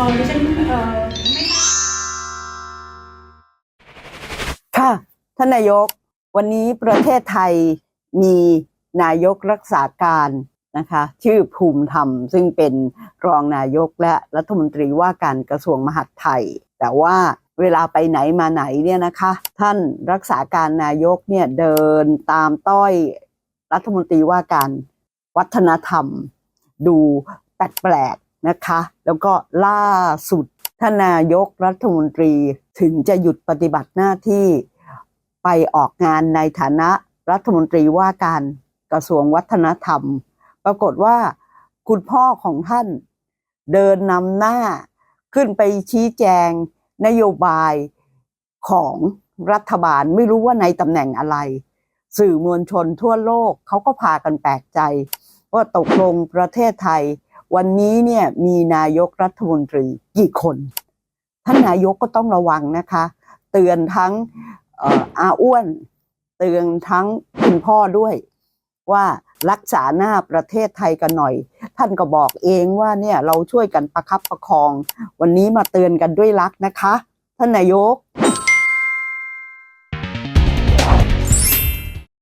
่ค่ะ ท่านนายก วันนี้ประเทศไทยมีนายกรักษาการนะคะ ชื่อภูมิธรรม ซึ่งเป็นรองนายกและรัฐมนตรีว่าการกระทรวงมหาดไทย แต่ว่าเวลาไปไหนมาไหนเนี่ยนะคะ ท่านรักษาการนายกเนี่ยเดินตามต้อยรัฐมนตรีว่าการวัฒนธรรม ดูแปลก นะคะ แล้วก็ล่าสุดท่านนายกรัฐมนตรีถึงจะหยุดปฏิบัติหน้าที่ไปออกงานในฐานะรัฐมนตรีว่าการกระทรวงวัฒนธรรม ปรากฏว่าคุณพ่อของท่านเดินนำหน้าขึ้นไปชี้แจงนโยบายของรัฐบาลไม่รู้ว่าในตำแหน่งอะไร สื่อมวลชนทั่วโลกเขาก็พากันแปลกใจ ว่าตกลงประเทศไทย วันนี้เนี่ยมีนายกรัฐมนตรีกี่คน ท่านนายกก็ต้องระวังนะคะ เตือนทั้งเอ่ออาอ้วน เตือนทั้งคุณพ่อด้วย ว่ารักษาหน้าประเทศไทยกันหน่อย ท่านก็บอกเองว่าเนี่ยเราช่วยกันประคับประคอง วันนี้มาเตือนกันด้วยรักนะคะ ท่านนายก